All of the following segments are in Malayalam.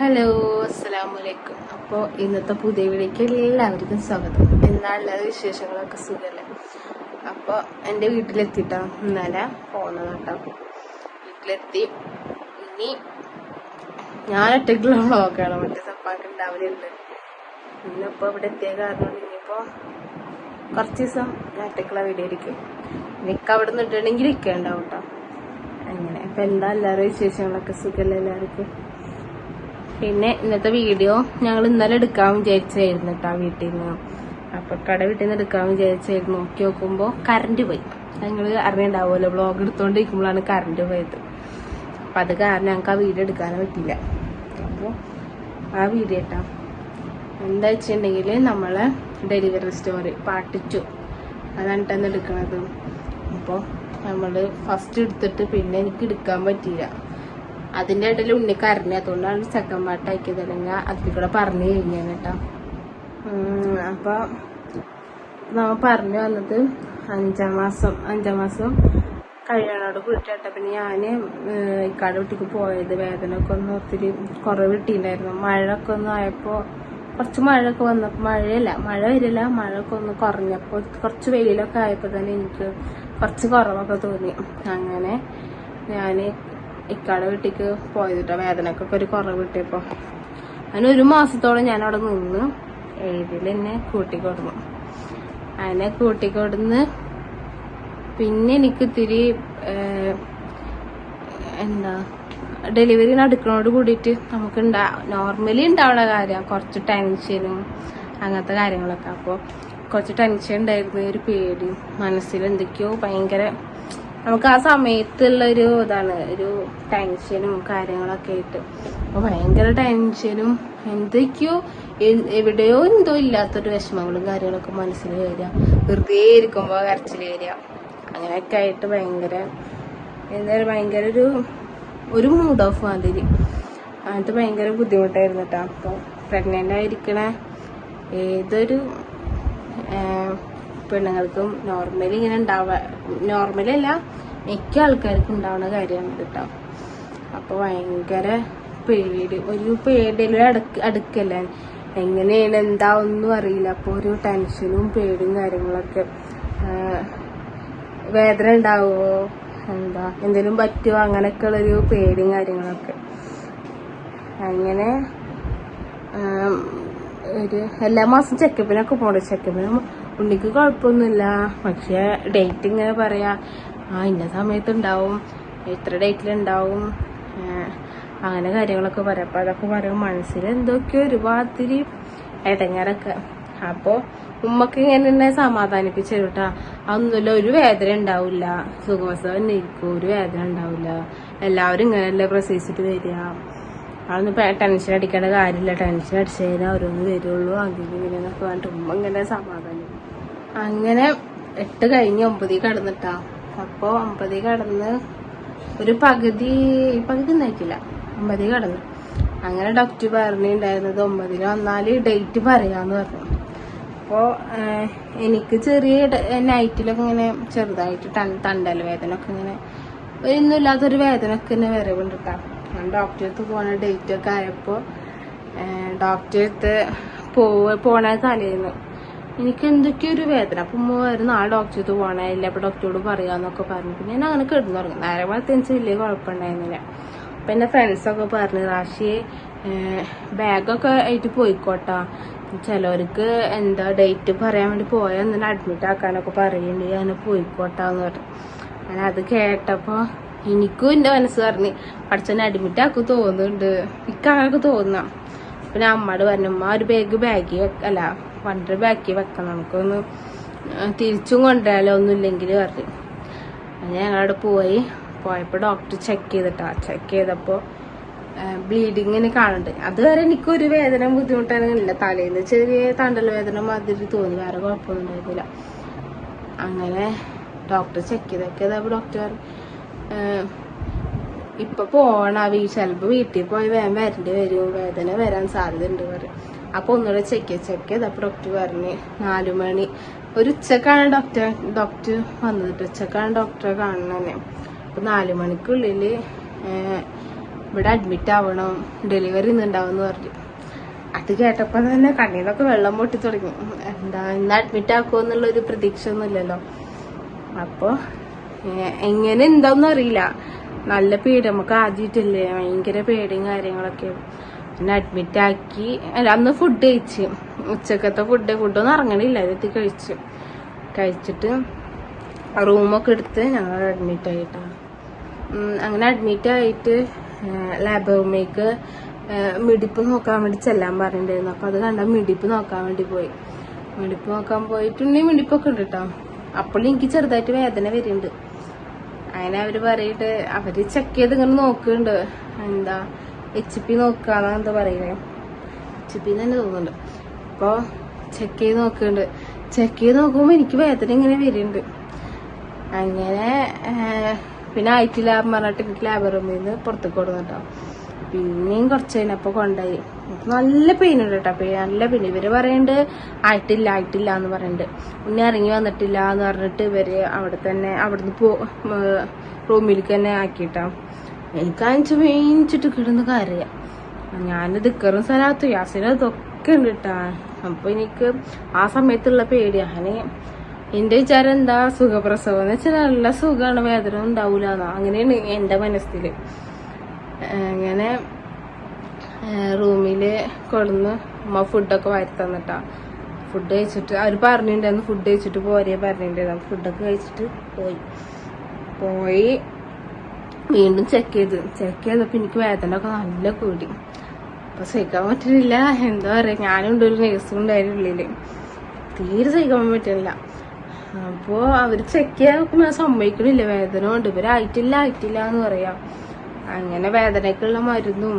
ഹലോ അസ്സലാമു അലൈക്കും അപ്പോൾ ഇന്നത്തെ പുതിയ വീഡിയോക്ക് എല്ലാവർക്കും സ്വാഗതം. എന്നാളുള്ള വിശേഷങ്ങളൊക്കെ സുഖമല്ലേ അപ്പോൾ എന്റെ വീട്ടിലെത്തിട്ടോ? ഇന്നലെ പോകുന്നത് കേട്ടോ വീട്ടിലെത്തി. ഇനി ഞാൻ ഒറ്റയ്ക്കുള്ള വ്ളോഗാണ്. മറ്റേ സപ്പാക്ക് ഉണ്ടാവലുണ്ട്. ഇന്നിപ്പോൾ ഇവിടെ എത്തിയ കാരണം ഇനിയിപ്പോൾ കുറച്ച് ദിവസം ഞാൻ ഒറ്റയ്ക്കുള്ള വീഡിയോ ഇരിക്കും എനിക്ക് അവിടെ നിന്നിട്ടുണ്ടെങ്കിൽ ഇരിക്കണ്ടാവും കേട്ടോ അങ്ങനെ. അപ്പം എന്താ എല്ലാവരും വിശേഷങ്ങളൊക്കെ സുഖമല്ലേ എല്ലാവർക്കും? പിന്നെ ഇന്നത്തെ വീഡിയോ ഞങ്ങൾ ഇന്നലെ എടുക്കാൻ വിചാരിച്ചായിരുന്നു കേട്ടോ വീട്ടിൽ നിന്ന് അപ്പൊ കട വീട്ടിൽ നിന്ന് എടുക്കാൻ വിചാരിച്ചായിരുന്നു. നോക്കി നോക്കുമ്പോൾ കറണ്ട് പോയി. ഞങ്ങൾ അറിഞ്ഞിണ്ടാവുമല്ലോ ബ്ലോഗ് എടുത്തോണ്ടിരിക്കുമ്പോഴാണ് കറണ്ട് പോയത്. അപ്പൊ അത് കാരണം ഞങ്ങൾക്ക് ആ വീഡിയോ എടുക്കാൻ പറ്റില്ല അപ്പോൾ ആ വീഡിയോ കേട്ടോ എന്താ വെച്ചിട്ടുണ്ടെങ്കിൽ നമ്മളെ ഡെലിവറി സ്റ്റോറി പാട്ടിച്ചു അതാണ് ഇട്ടെന്ന് എടുക്കണത്. അപ്പോൾ നമ്മൾ ഫസ്റ്റ് എടുത്തിട്ട് പിന്നെ എനിക്ക് എടുക്കാൻ പറ്റിയില്ല. അതിന്റെ ഇടയിൽ ഉണ്ണി കരഞ്ഞു അതുകൊണ്ടാണ് സെക്കൻഡ് പാർട്ട് ആക്കിയത്. അല്ലെങ്കിൽ അതിൽ കൂടെ പറഞ്ഞു കഴിഞ്ഞാൽ കേട്ടോ. ഉം, അപ്പൊ നമ്മ പറഞ്ഞു വന്നത് അഞ്ചാം മാസം അഞ്ചാം മാസം കഴിയണോട് കൂട്ടിട്ടെ പിന്നെ ഞാൻ ഇക്കാട് വീട്ടിക്ക് പോയത്. വേദന ഒക്കെ ഒന്ന് ഒത്തിരി കുറവ് കിട്ടിയിട്ടുണ്ടായിരുന്നു. മഴയൊക്കെ ഒന്ന് ആയപ്പോ കുറച്ച് മഴയൊക്കെ വന്നപ്പോ മഴയല്ല മഴ വരില്ല. മഴയൊക്കെ ഒന്ന് കുറഞ്ഞപ്പോ കുറച്ച് വെയിലൊക്കെ ആയപ്പോ തന്നെ എനിക്ക് കുറച്ച് കുറവൊക്കെ തോന്നി. അങ്ങനെ ഞാൻ ഇക്കാടെ വീട്ടിക്ക് പോയതിട്ടോ. വേദനക്കൊക്കെ ഒരു കുറവ് കിട്ടിയപ്പോ. അങ്ങനെ ഒരു മാസത്തോളം ഞാൻ അവിടെ നിന്ന് എഴുതിൽ എന്നെ കൂട്ടിക്കൊടുന്നു. അതിനെ കൂട്ടിക്കൊടുന്ന് പിന്നെ എനിക്ക് ഇത്തിരി എന്താ ഡെലിവറി നടക്കുന്നതോട് കൂടിയിട്ട് നമുക്ക് ഉണ്ടാ നോർമലി ഉണ്ടാവുന്ന കാര്യം കുറച്ച് ടെൻഷനും അങ്ങനത്തെ കാര്യങ്ങളൊക്കെ. അപ്പോൾ കുറച്ച് ടെൻഷൻ ഉണ്ടായിരുന്നു ഒരു പേടി. മനസ്സിൽ എന്തൊക്കെയോ ഭയങ്കര നമുക്ക് ആ സമയത്തുള്ള ഒരു ഇതാണ് ഒരു ടെൻഷനും കാര്യങ്ങളൊക്കെ ആയിട്ട്. അപ്പൊ ഭയങ്കര ടെൻഷനും എന്തൊക്കെയോ എവിടെയോ എന്തോ ഇല്ലാത്തൊരു വിഷമങ്ങളും കാര്യങ്ങളൊക്കെ മനസ്സിൽ വരിക. വെറുതെ ഇരിക്കുമ്പോൾ കരച്ചിൽ വരിക. അങ്ങനെയൊക്കെ ആയിട്ട് ഭയങ്കര എന്താ ഭയങ്കര ഒരു ഒരു മൂഡ് ഓഫ് മാതിരി. അത് ഭയങ്കര ബുദ്ധിമുട്ടായിരുന്നു കേട്ടോ അപ്പോൾ പ്രഗ്നന്റ് ആയിരിക്കണ ഏതൊരു പെണ്ണുങ്ങൾക്കും നോർമലി ഇങ്ങനെ ഉണ്ടാവുക നോർമലി അല്ല മിക്ക ആൾക്കാർക്കും ഉണ്ടാവുന്ന കാര്യമാണ് കേട്ടോ അപ്പൊ ഭയങ്കര പേടി ഒരു പേടിയിൽ അടുക്ക അടുക്കല്ല? എങ്ങനെയാണ് എന്താ ഒന്നും അറിയില്ല. അപ്പൊ ഒരു ടെൻഷനും പേടിയും കാര്യങ്ങളൊക്കെ വേദന ഉണ്ടാവുമോ എന്താ എന്തെങ്കിലും പറ്റുമോ അങ്ങനെയൊക്കെ ഉള്ളൊരു പേടിയും കാര്യങ്ങളൊക്കെ. അങ്ങനെ ഒരു എല്ലാ മാസം ചെക്കപ്പിനൊക്കെ പോകണം ചെക്കപ്പിന് ഉണ്ണിക്ക് കുഴപ്പമൊന്നുമില്ല. പക്ഷെ ഡേറ്റ് ഇങ്ങനെ പറയാ ആ ഇന്ന സമയത്ത് ഉണ്ടാവും എത്ര ഡേറ്റിലുണ്ടാവും അങ്ങനെ കാര്യങ്ങളൊക്കെ പറയാം. അപ്പൊ അതൊക്കെ പറയും മനസ്സിൽ എന്തൊക്കെയോ ഒരുപാതിരി ഇടങ്ങാറൊക്കെ. അപ്പോ ഉമ്മക്ക് ഇങ്ങനെ എന്നെ സമാധാനിപ്പിച്ചു കേട്ടാ അതൊന്നുമില്ല ഒരു വേദന ഉണ്ടാവില്ല. തന്നെ ഇരിക്കും ഒരു വേദന ഉണ്ടാവില്ല. എല്ലാവരും ഇങ്ങനെയല്ലേ പ്രസവിച്ചിട്ട് വരിക. അതൊന്നും ടെൻഷൻ അടിക്കേണ്ട കാര്യമില്ല. ടെൻഷൻ അടിച്ചു കഴിഞ്ഞാൽ ഓരോന്ന് വരുള്ളൂ. അങ്ങനെ ഉമ്മ ഇങ്ങനെ സമാധാനം. അങ്ങനെ എട്ട് കഴിഞ്ഞ് ഒമ്പതിൽ കടന്നിട്ടാ. അപ്പോൾ ഒമ്പതിൽ കടന്ന് ഒരു പകുതി പകുതി നയിക്കില്ല ഒമ്പതിൽ കടന്നു. അങ്ങനെ ഡോക്ടർ പറഞ്ഞിട്ടുണ്ടായിരുന്നത് ഒമ്പതിന് വന്നാൽ ഡേറ്റ് പറയാന്ന് പറഞ്ഞു. അപ്പോൾ എനിക്ക് ചെറിയ നൈറ്റിലൊക്കെ ഇങ്ങനെ ചെറുതായിട്ട് തണ്ടൽ വേദന ഒക്കെ ഇങ്ങനെ ഒന്നുമില്ലാത്തൊരു വേദന ഒക്കെ ഇങ്ങനെ വരവുണ്ട് കേട്ടോ ഞാൻ ഡോക്ടറെ അടുത്ത് പോണ ഡേറ്റ് ഒക്കെ ആയപ്പോ ഡോക്ടറെ അടുത്ത് പോവ പോണ തലേന്ന് എനിക്ക് എന്തൊക്കെയോ ഒരു വേദന. അപ്പൊ ഉമ്മ വരുന്ന നാളെ ഡോക്ടറെ അടുത്ത് പോണേ ഇല്ല അപ്പൊ ഡോക്ടറോട് പറയാന്നൊക്കെ പറഞ്ഞു. പിന്നെ ഞാൻ അങ്ങനെ കിടന്നുറങ്ങി നേരെ ഭാഗത്ത് വലിയ കുഴപ്പമുണ്ടായിരുന്നില്ല. അപ്പൊ എന്റെ ഫ്രണ്ട്സൊക്കെ പറഞ്ഞു റാഷി ബാഗൊക്കെ ആയിട്ട് പോയിക്കോട്ടാ. ചിലവർക്ക് എന്താ ഡേറ്റ് പറയാൻ വേണ്ടി പോയാൽ അഡ്മിറ്റ് ആക്കാനൊക്കെ പറയുന്നുണ്ട് ഞാൻ പോയിക്കോട്ടാന്ന് പറഞ്ഞു. അങ്ങനെ അത് കേട്ടപ്പോ എനിക്കും എന്റെ മനസ്സ് പറഞ്ഞു പഠിച്ചെന്നെ അഡ്മിറ്റ് ആക്കു തോന്നുന്നുണ്ട്. ഇക്കാനൊക്കെ തോന്നാം. പിന്നെ അമ്മയോട് പറഞ്ഞു അമ്മ ഒരു ബാഗ് ബാഗിൽ അല്ല വണ്ടർ ബാഗി വെക്കണം നമുക്കൊന്ന് തിരിച്ചും കൊണ്ടുവരാലോ ഒന്നുമില്ലെങ്കിൽ പറഞ്ഞു. അങ്ങനെ ഞങ്ങളവിടെ പോയി. പോയപ്പോൾ ഡോക്ടർ ചെക്ക് ചെയ്തിട്ടാ. ചെക്ക് ചെയ്തപ്പോൾ ബ്ലീഡിങ്ങിന് കാണുന്നുണ്ട്. അതുവരെ എനിക്കൊരു വേദന ബുദ്ധിമുട്ടാനില്ല തലേന്ന് ചെറിയ തണ്ടൽ വേദന മാതിരി തോന്നി. വേറെ കുഴപ്പമൊന്നും ഉണ്ടായിരുന്നില്ല. അങ്ങനെ ഡോക്ടർ ചെക്ക് ചെയ്തൊക്കെ ഡോക്ടർ ഇപ്പൊ പോണ. വീ ചിലപ്പോ വീട്ടിൽ പോയി വേഗം വരേണ്ടി വരും. വേദന വരാൻ സാധ്യത ഉണ്ട് പറയും. അപ്പൊ ഒന്നുകൂടെ ചെക്ക് ചെക്ക് ചെയ്തപ്പോ ഡോക്ടർ പറഞ്ഞ് നാലു മണി. ഒരു ഉച്ചക്കാണ് ഡോക്ടർ ഡോക്ടർ വന്നത്. ഉച്ചക്കാണ് ഡോക്ടറെ കാണണേ അപ്പോൾ അപ്പൊ നാലു മണിക്കുള്ളിൽ ഇവിടെ അഡ്മിറ്റ് ആവണം. ഡെലിവറി ഇന്നുണ്ടാവും പറഞ്ഞു. അത് കേട്ടപ്പോ തന്നെ കണ്ണീന്നൊക്കെ വെള്ളം പൊട്ടി തുടങ്ങി. എന്താ ഇന്ന് അഡ്മിറ്റ് ആക്കുമോ ഒരു പ്രതീക്ഷ ഒന്നുമില്ലല്ലോ അപ്പൊ ഏഹ്, എങ്ങനെ എന്താന്നും അറിയില്ല. നല്ല പേടി നമുക്ക് ആദ്യമായിട്ടല്ലേ. ഭയങ്കര പേടിയും കാര്യങ്ങളൊക്കെ. പിന്നെ അഡ്മിറ്റ് ആക്കി. അല്ല അന്ന് ഫുഡ് കഴിച്ച്. ഉച്ചക്കത്തെ ഫുഡ് ഫുഡൊന്നും ഇറങ്ങണില്ല. എത്തി കഴിച്ചു. കഴിച്ചിട്ട് റൂമൊക്കെ എടുത്ത് ഞങ്ങൾ അഡ്മിറ്റ് ആയിട്ടാണ് അങ്ങനെ അഡ്മിറ്റ് ആയിട്ട് റൂമിലേക്ക് മിടിപ്പ് നോക്കാൻ വേണ്ടി ചെല്ലാൻ പറഞ്ഞിട്ടുണ്ടായിരുന്നു. അപ്പൊ അത് കണ്ട മിടിപ്പ് നോക്കാൻ വേണ്ടി പോയി. മിടിപ്പ് നോക്കാൻ പോയിട്ടുണ്ടെങ്കിൽ മിടിപ്പൊക്കെ ഉണ്ട് കേട്ടോ അപ്പോഴും എനിക്ക് ചെറുതായിട്ട് വേദന വരുന്നുണ്ട്. അങ്ങനെ അവർ പറയിട്ട് അവർ ചെക്ക് ചെയ്ത് ഇങ്ങനെ നോക്കുന്നുണ്ട് എന്താ എച്ച് പി നോക്കാന്നാ എന്താ പറയുന്നത് എച്ച് പി തന്നെ തോന്നുന്നുണ്ട്. അപ്പൊ ചെക്ക് ചെയ്ത് നോക്കുന്നുണ്ട് ചെക്ക് ചെയ്ത് നോക്കുമ്പോ എനിക്ക് വേദന ഇങ്ങനെ വരുന്നുണ്ട് അങ്ങനെ പിന്നെ ലാബ് പറഞ്ഞിട്ട് എനിക്ക് ലാബ് റൂമിൽ നിന്ന് പുറത്തേക്ക് കൊടുക്കുന്നുട്ടോ പിന്നെയും കുറച്ച് കഴിഞ്ഞപ്പോ കൊണ്ടായി നല്ല പെയിൻ ഉണ്ട് കേട്ടോ പെയിൻ നല്ല പെയിൻ ഇവർ പറയുന്നുണ്ട് ആയിട്ടില്ല ആയിട്ടില്ല എന്ന് പറയുന്നുണ്ട് ഉണ്ണി ഇറങ്ങി വന്നിട്ടില്ല എന്ന് പറഞ്ഞിട്ട് ഇവർ അവിടെ തന്നെ അവിടുന്ന് പോ റൂമിലേക്ക് തന്നെ ആക്കിയിട്ടാ. അഞ്ച് മേയിച്ചിട്ട് കിടന്ന് കരയാം. ഞാൻ ദിക്കറും സ്ഥലത്ത് യാസിനും ഇതൊക്കെ ഉണ്ട് കേട്ടാ അപ്പൊ എനിക്ക് ആ സമയത്തുള്ള പേടിയാണ് എന്റെ വിചാരം എന്താ? സുഖപ്രസവം എന്ന് വെച്ചാൽ നല്ല സുഖമാണ് വേദന ഉണ്ടാവൂല. അങ്ങനെയാണ് എന്റെ മനസ്സിൽ. അങ്ങനെ റൂമിൽ അമ്മ ഉമ്മ ഫുഡൊക്കെ വാരി തന്നിട്ടാ. ഫുഡ് കഴിച്ചിട്ട് അവർ പറഞ്ഞിട്ടുണ്ടായിരുന്നു ഫുഡ് കഴിച്ചിട്ട് പോരേ പറഞ്ഞിട്ടുണ്ടായിരുന്നു. ഫുഡൊക്കെ കഴിച്ചിട്ട് പോയി. പോയി വീണ്ടും ചെക്ക് ചെയ്ത്. ചെക്ക് ചെയ്തപ്പോ എനിക്ക് വേദന ഒക്കെ നല്ല കൂടി. അപ്പൊ സഹിക്കാൻ പറ്റുന്നില്ല. എന്താ പറയാ ഞാനുണ്ട് ഒരു നേഴ്സും ഉണ്ടായിരുന്നു ഉള്ളിൽ. തീരെ സഹിക്കാൻ പറ്റുന്നില്ല. അപ്പോ അവർ ചെക്ക് ചെയ്യാൻ സമ്മതിക്കണില്ല. വേദന കൊണ്ട്. ഇവരായിട്ടില്ല ആയിട്ടില്ല എന്ന് പറയാം. അങ്ങനെ വേദനക്കുള്ള മരുന്നും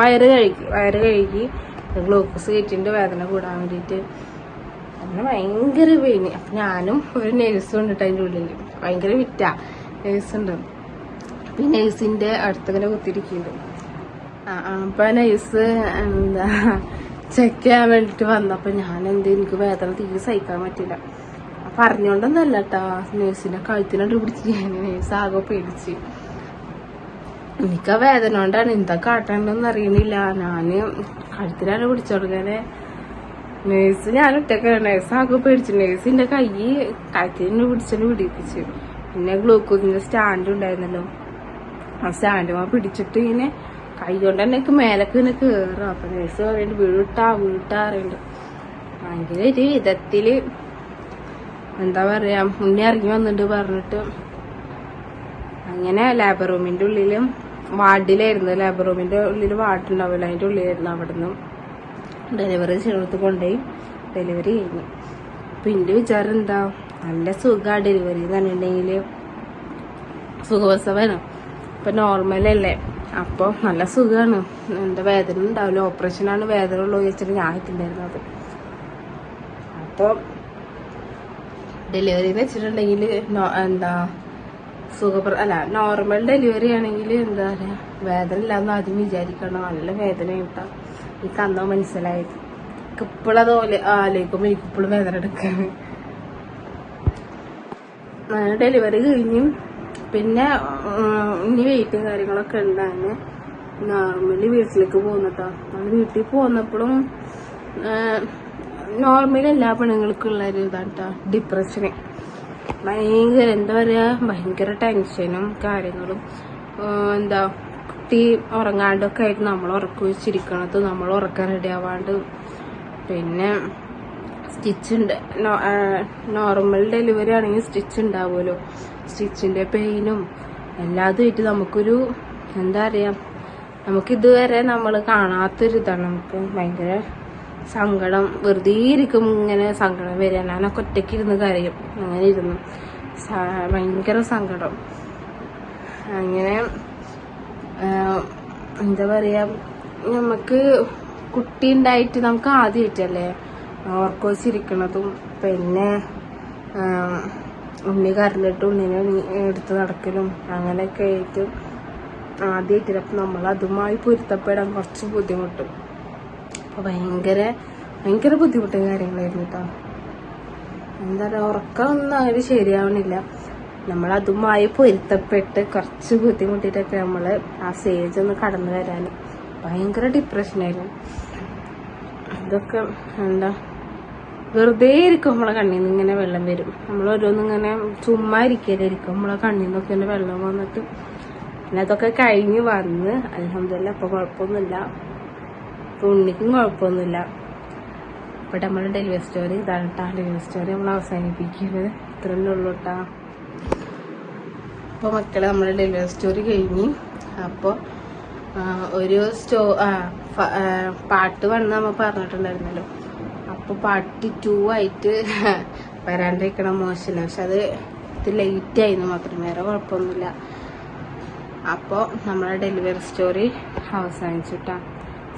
വയറ് കഴുകി വയറ് കഴുകി ഗ്ലൂക്കോസ് കയറ്റിന്റെ വേദന കൂടാൻ വേണ്ടിയിട്ട്. അങ്ങനെ ഭയങ്കര പെയിന് അപ്പം ഞാനും ഒരു നേഴ്സും ഉണ്ട് അതിന്റെ ഉള്ളിൽ ഭയങ്കര വിറ്റ നേഴ്സ് ഉണ്ട്. അപ്പൊ ഈ അടുത്തങ്ങനെ കുത്തിരിക്കുന്നുണ്ട് അപ്പൊ നൈസ് എന്താ ചെക്ക് ചെയ്യാൻ വേണ്ടിട്ട് വന്നപ്പോൾ ഞാൻ എന്ത് എനിക്ക് വേദന തീരെ സഹിക്കാൻ പറ്റില്ല. പറഞ്ഞുകൊണ്ടൊന്നല്ല കേട്ടാ നേഴ്സിനെ കഴുത്തിനോട് പിടിച്ച് ഞാൻ നേഴ്സ് ആകെ പേടിച്ച്. എനിക്ക് ആ വേദന കൊണ്ടാണ് എന്താ കാട്ടണ്ടെന്ന് അറിയണില്ല. ഞാൻ കഴുത്തിലാണ് പിടിച്ചോടുക്കാനെ നേഴ്സ് ഞാൻ ഒറ്റക്കാണ് നേഴ്സ് ആകെ പേടിച്ചു. നേഴ്സിന്റെ കൈ കഴുത്തിന് പിടിച്ചു പിടിപ്പിച്ചു. പിന്നെ ഗ്ലൂക്കോസിന്റെ സ്റ്റാൻഡ് ഉണ്ടായിരുന്നല്ലോ. ആ സ്റ്റാൻഡുമാ പിടിച്ചിട്ട് ഇങ്ങനെ കൈ കൊണ്ട് തന്നെ മേലക്ക് ഇങ്ങനെ കേറും. അപ്പൊ നേഴ്സ് പറയുന്നുണ്ട് വീട്ടാ വീട്ടാ അറിയണ്ട് ഭയങ്കര ഒരു വിധത്തിൽ എന്താ പറയാ മുന്നേ ഇറങ്ങി വന്നിട്ട് പറഞ്ഞിട്ട്. അങ്ങനെ ലാബ് റൂമിന്റെ ഉള്ളിലും വാർഡിലായിരുന്നു. ലേബർ റൂമിന്റെ ഉള്ളിൽ വാർഡുണ്ടാവില്ല അതിന്റെ ഉള്ളിലായിരുന്നു അവിടുന്ന് ഡെലിവറി ചെയ്യണത്ത് കൊണ്ടുപോയി. ഡെലിവറി കഴിഞ്ഞു. അപ്പൊ എന്റെ വിചാരം എന്താ? നല്ല സുഖാ ഡെലിവറി എന്ന് പറഞ്ഞിട്ടുണ്ടെങ്കിൽ സുഖപ്രസവമാണ് ഇപ്പൊ നോർമലല്ലേ അപ്പൊ നല്ല സുഖമാണ് എന്താ വേദന ഉണ്ടാവില്ല. ഓപ്പറേഷനാണ് വേദന ഉള്ളൂ വെച്ചിട്ട് ഞാൻ എത്തിണ്ടായിരുന്നത് അപ്പൊ ഡെലിവറി എന്ന് വെച്ചിട്ടുണ്ടെങ്കിൽ എന്താ സുഖപ്ര അല്ല നോർമൽ ഡെലിവറി ആണെങ്കിൽ എന്താ പറയാ വേദന ഇല്ലാന്ന് ആദ്യം വിചാരിക്കണം. നല്ല വേദന കിട്ടാം എനിക്ക് അന്നോ മനസ്സിലായത്. ഇപ്പോഴത് എനിക്ക് ഇപ്പോഴും വേദന എടുക്കാണ്. ഡെലിവറി കഴിഞ്ഞു. പിന്നെ ഇനി വെയിറ്റും കാര്യങ്ങളൊക്കെ ഉണ്ടാണ് നോർമലി വീട്ടിലേക്ക് പോകുന്നട്ടോ നമ്മൾ വീട്ടിൽ പോകുന്നപ്പോഴും നോർമലി എല്ലാ പെണ്ണുങ്ങൾക്കും ഉള്ള ഒരു ഇതാണ് കേട്ടോ ഡിപ്രഷന് ഭയങ്കര എന്താ പറയാ ഭയങ്കര ടെൻഷനും കാര്യങ്ങളും. എന്താ കുട്ടി ഉറങ്ങാണ്ടൊക്കെ ആയിട്ട് നമ്മൾ ഉറക്കം വെച്ചിരിക്കണത്. നമ്മൾ ഉറക്കാൻ റെഡി ആവാണ്ട്. പിന്നെ സ്റ്റിച്ച് ഉണ്ട്. നോർമൽ ഡെലിവറി ആണെങ്കിൽ സ്റ്റിച്ച് ഉണ്ടാവുമല്ലോ. സ്റ്റിച്ചിന്റെ പെയിനും എല്ലാതുമായിട്ട് നമുക്കൊരു എന്താ പറയാ നമുക്കിതുവരെ നമ്മൾ കാണാത്തൊരിതാണ്. നമുക്ക് ഭയങ്കര സങ്കടം വെറുതെ ഇരിക്കും ഇങ്ങനെ സങ്കടം വരിക. ഞാനൊക്കെ ഒറ്റയ്ക്ക് ഇരുന്ന് കരയും. അങ്ങനെ ഇരുന്നു. ഭയങ്കര സങ്കടം. അങ്ങനെ എന്താ പറയാ നമുക്ക് കുട്ടി ഉണ്ടായിട്ട് നമുക്ക് ആദ്യമായിട്ടല്ലേ ഓർക്കോസിരിക്കണതും പിന്നെ ഉണ്ണി കരഞ്ഞിട്ട് ഉണ്ണിനെ എടുത്ത് നടക്കലും അങ്ങനെയൊക്കെ ആയിട്ട് ആദ്യമായിട്ടില്ല അപ്പം നമ്മൾ അതുമായി പൊരുത്തപ്പെടാൻ കുറച്ച് ബുദ്ധിമുട്ടും. അപ്പൊ ഭയങ്കര ഭയങ്കര ബുദ്ധിമുട്ടും കാര്യങ്ങളായിരുന്നു കേട്ടോ എന്താ പറയാ ഉറക്കമൊന്നും അങ്ങനെ ശരിയാവണില്ല. നമ്മൾ അതുമായി പൊരുത്തപ്പെട്ട് കുറച്ച് ബുദ്ധിമുട്ടിയിട്ടൊക്കെ നമ്മൾ ആ സ്റ്റേജ് ഒന്ന് കടന്നു വരാൻ ഭയങ്കര ഡിപ്രഷനായിരുന്നു ഇതൊക്കെ എന്താ വെറുതെ ഇരിക്കും നമ്മളെ കണ്ണിൽ നിന്ന് ഇങ്ങനെ വെള്ളം വരും. നമ്മൾ ഓരോന്നിങ്ങനെ ചുമ്മാ ഇരിക്കലായിരിക്കും നമ്മളെ കണ്ണിൽ നിന്നൊക്കെ ഇങ്ങനെ വെള്ളം വന്നിട്ട്. പിന്നെ അതൊക്കെ കഴിഞ്ഞ് വന്ന് അലഹമില്ല അപ്പോൾ കുഴപ്പമൊന്നുമില്ല. ഉണ്ണിക്കും കുഴപ്പമൊന്നുമില്ല. അപ്പോൾ നമ്മുടെ ഡെലിവറി സ്റ്റോറി ഇതാണ് കേട്ടോ ഡെലിവറി സ്റ്റോറി നമ്മൾ അവസാനിപ്പിക്കുന്നത്. ഇത്ര ഉള്ളു കേട്ടോ അപ്പോൾ മക്കളെ നമ്മുടെ ഡെലിവറി സ്റ്റോറി കഴിഞ്ഞ് അപ്പോൾ ഒരു സ്റ്റോ പാട്ട് വന്ന് നമ്മൾ പറഞ്ഞിട്ടുണ്ടായിരുന്നല്ലോ. അപ്പോൾ പാട്ട് ടു ആയിട്ട് വരാണ്ടിരിക്കണം മോശമല്ല പക്ഷെ അത് ഇത് ലേറ്റ് ആയിരുന്നു മാത്രം. വേറെ കുഴപ്പമൊന്നുമില്ല. അപ്പോൾ നമ്മളെ ഡെലിവറി സ്റ്റോറി അവസാനിച്ചിട്ടാ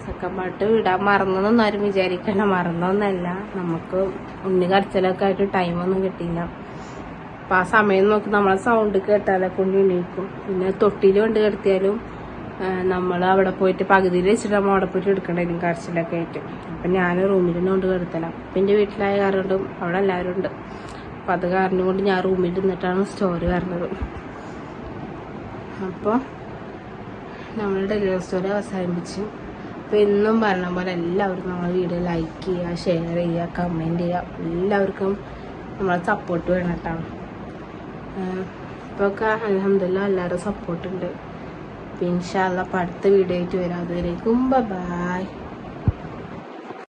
സെക്കൻഡ് പാട്ട് ഇടാൻ മറന്നൊന്നും ആരും വിചാരിക്കണ്ട. മറന്നൊന്നല്ല നമുക്ക് ഉണ്ണി കരച്ചിലൊക്കെ ആയിട്ട് ടൈമൊന്നും കിട്ടിയില്ല. അപ്പം ആ സമയം നോക്കി നമ്മളെ സൗണ്ട് കേട്ടാലേ കൊണ്ട് എണീക്കും. പിന്നെ തൊട്ടിയിൽ കൊണ്ട് കിടത്തിയാലും നമ്മൾ അവിടെ പോയിട്ട് പകുതിയിൽ വെച്ചിട്ട് നമ്മൾ അവിടെ പോയിട്ട് എടുക്കണ്ടായിരുന്നു കരച്ചിലൊക്കെ ആയിട്ട്. അപ്പം ഞാൻ റൂമിൽ കൊണ്ട് കിടത്തല. അപ്പം എന്റെ വീട്ടിലായ കാരണം അവിടെ എല്ലാവരും ഉണ്ട്. അപ്പം അത് കാരണം കൊണ്ട് ഞാൻ റൂമിൽ നിന്നിട്ടാണ് സ്റ്റോറി വരുന്നത്. അപ്പോൾ നമ്മൾ ഡെലിവറി സ്റ്റോറി അവസാനിപ്പിച്ചു അപ്പോൾ എന്നും പറഞ്ഞ പോലെ എല്ലാവർക്കും നമ്മളെ വീഡിയോ ലൈക്ക് ചെയ്യുക ഷെയർ ചെയ്യുക കമന്റ് ചെയ്യുക. എല്ലാവർക്കും നമ്മളെ സപ്പോർട്ട് വേണം കേട്ടോ. ഇപ്പോൾ ഒക്കെ അലഹമില്ല എല്ലാവരും സപ്പോർട്ടുണ്ട് പിന്നെ ഇൻഷാല്ല അപ്പം അടുത്ത വീഡിയോ ആയിട്ട് വരാം. അതുവരേക്കും ബൈ